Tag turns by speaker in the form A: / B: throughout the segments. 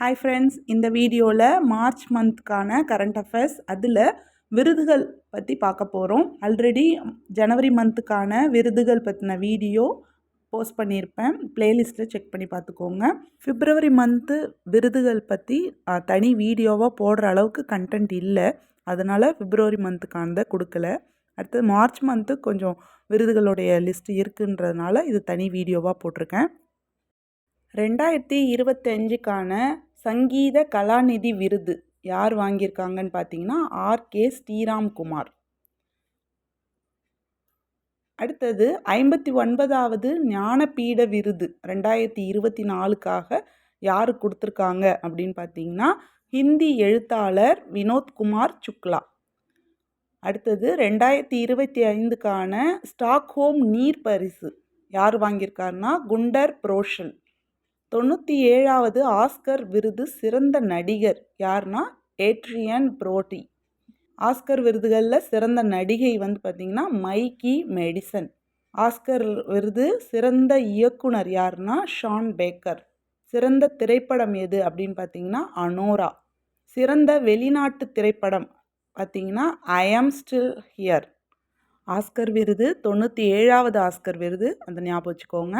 A: Hi friends இந்த வீடியோவில் March மந்த்க்கான current affairs அதில் விருதுகள் பற்றி பார்க்க போகிறோம் ஆல்ரெடி ஜனவரி மந்த்துக்கான விருதுகள் பற்றின வீடியோ போஸ்ட் பண்ணியிருப்பேன் ப்ளேலிஸ்ட்டில் செக் பண்ணி பார்த்துக்கோங்க. ஃபிப்ரவரி மந்த்து விருதுகள் பற்றி தனி வீடியோவாக போடுற அளவுக்கு கண்டென்ட் இல்லை. அதனால் ஃபிப்ரவரி மந்த்துக்கானதை கொடுக்கல. அடுத்தது மார்ச் மந்த்து கொஞ்சம் விருதுகளுடைய லிஸ்ட் இருக்குன்றதுனால இது தனி வீடியோவாக போட்டிருக்கேன். ரெண்டாயிரத்தி இருபத்தஞ்சுக்கான சங்கீத கலாநிதி விருது யார் வாங்கியிருக்காங்கன்னு பார்த்தீங்கன்னா ஆர்கே ஸ்ரீராம்குமார். அடுத்தது ஐம்பத்தி ஒன்பதாவது ஞானபீட விருது ரெண்டாயிரத்தி இருபத்தி நாலுக்காக யார் கொடுத்துருக்காங்க அப்படின்னு பார்த்தீங்கன்னா ஹிந்தி எழுத்தாளர் வினோத்குமார் சுக்லா. அடுத்தது ரெண்டாயிரத்தி இருபத்தி ஐந்துக்கான ஸ்டாக்ஹோம் நீர் பரிசு யார் வாங்கியிருக்காருன்னா குண்டர் புரோஷல் தொண்ணூற்றி ஏழாவது ஆஸ்கர் விருது சிறந்த நடிகர் யார்னா ஏட்ரியன் புரோட்டி. ஆஸ்கர் விருதுகளில் சிறந்த நடிகை வந்து பார்த்திங்கன்னா மைக்கி மெடிசன். ஆஸ்கர் விருது சிறந்த இயக்குனர் யாருன்னா ஷான் பேக்கர். சிறந்த திரைப்படம் எது அப்படின்னு பார்த்தீங்கன்னா அனோரா. சிறந்த வெளிநாட்டு திரைப்படம் பார்த்தீங்கன்னா ஐ ஆம் ஸ்டில் ஹியர். ஆஸ்கர் விருது தொண்ணூற்றி ஏழாவது ஆஸ்கர் விருது அந்த ஞாபகம் வச்சுக்கோங்க.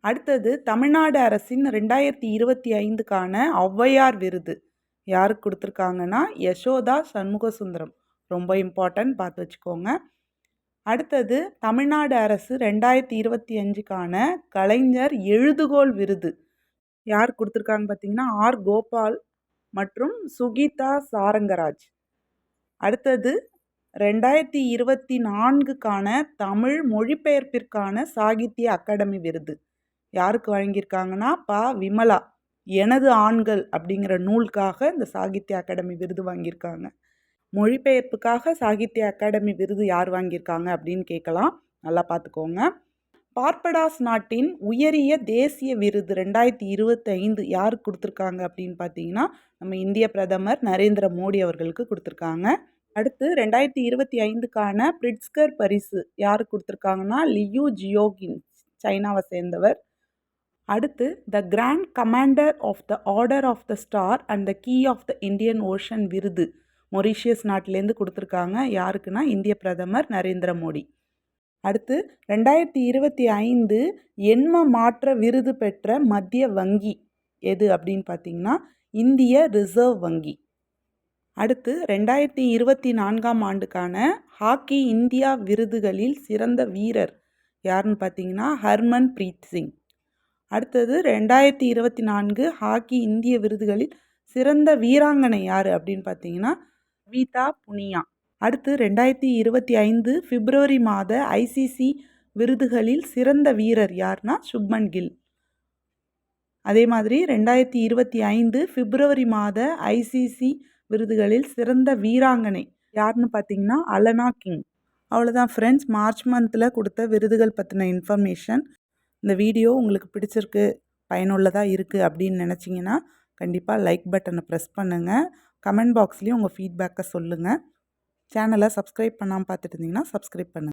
A: அடுத்தது தமிழ்நாடு அரசின் ரெண்டாயிரத்தி இருபத்தி ஐந்துக்கான ஔவையார் விருது. யாருக்கு கொடுத்துருக்காங்கன்னா யசோதா சண்முகசுந்தரம். ரொம்ப இம்பார்ட்டன்ட் பார்த்து வச்சுக்கோங்க. அடுத்தது தமிழ்நாடு அரசு ரெண்டாயிரத்தி இருபத்தி அஞ்சுக்கான கலைஞர் எழுதுகோல் விருது. யார் கொடுத்துருக்காங்க பார்த்தீங்கன்னா ஆர் கோபால் மற்றும் சுகீதா சாரங்கராஜ். அடுத்தது ரெண்டாயிரத்தி இருபத்தி நான்குக்கான தமிழ் மொழிபெயர்ப்பிற்கான சாகித்ய அகாடமி விருது. யாருக்கு வழங்கியிருக்காங்கன்னா பா. விமலா எனது ஆண்கள் அப்படிங்கிற நூலுக்காக இந்த சாகித்ய அகாடமி விருது வாங்கியிருக்காங்க. மொழிபெயர்ப்புக்காக சாகித்ய அகாடமி விருது யார் வாங்கியிருக்காங்க அப்படின்னு கேட்கலாம். நல்லா பார்த்துக்கோங்க. பார்படாஸ் நாட்டின் உயரிய தேசிய விருது ரெண்டாயிரத்தி இருபத்தைந்து யாருக்கு கொடுத்துருக்காங்க அப்படின்னு பார்த்தீங்கன்னா நம்ம இந்திய பிரதமர் நரேந்திர மோடி அவர்களுக்கு கொடுத்துருக்காங்க. அடுத்து ரெண்டாயிரத்தி இருபத்தி ஐந்துக்கான பிரிட்ஸ்கர் பரிசு யார் கொடுத்துருக்காங்கன்னா லியூ ஜியோகின் சைனாவை சேர்ந்தவர். அடுத்து the grand commander of the order of the star and the key of the Indian Ocean விருது. மொரீஷியஸ் நாட்டிலேருந்து கொடுத்துருக்காங்க. யாருக்குன்னா? இந்திய பிரதமர் நரேந்திர மோடி. அடுத்து ரெண்டாயிரத்தி இருபத்தி ஐந்து எண்ம மாற்ற விருது பெற்ற மத்திய வங்கி எது அப்படின்னு பார்த்தீங்கன்னா இந்திய ரிசர்வ் வங்கி. அடுத்து ரெண்டாயிரத்தி இருபத்தி நான்காம் ஆண்டுக்கான ஹாக்கி இந்தியா விருதுகளில் சிறந்த வீரர் யாருன்னு பார்த்தீங்கன்னா ஹர்மன் பிரீத் சிங். அடுத்தது ரெண்டாயிரத்தி இருபத்தி நான்கு ஹாக்கி இந்திய விருதுகளில் சிறந்த வீராங்கனை யார் அப்படின்னு பார்த்தீங்கன்னா வீதா புனியா. அடுத்து ரெண்டாயிரத்தி இருபத்தி ஐந்து பிப்ரவரி மாத ஐசிசி விருதுகளில் சிறந்த வீரர் யார்னா சுப்மன் கில். அதே மாதிரி ரெண்டாயிரத்தி இருபத்தி ஐந்து பிப்ரவரி மாத ஐசிசி விருதுகளில் சிறந்த வீராங்கனை யாருன்னு பார்த்தீங்கன்னா அலனா கிங். அவ்வளோதான் ஃப்ரெண்ட்ஸ் மார்ச் மந்தில் கொடுத்த விருதுகள் பற்றின இன்ஃபர்மேஷன் இந்த வீடியோ உங்களுக்கு பிடிச்சிருக்கு பயனுள்ளதாக இருக்குது அப்படின்னு நினச்சிங்கன்னா கண்டிப்பாக லைக் பட்டனை ப்ரெஸ் பண்ணுங்கள் கமெண்ட் பாக்ஸ்லேயும் உங்கள் ஃபீட்பேக்கை சொல்லுங்கள் சேனலை சப்ஸ்கிரைப் பண்ணாமல் பார்த்துட்டு இருந்தீங்கன்னா சப்ஸ்கிரைப் பண்ணுங்கள்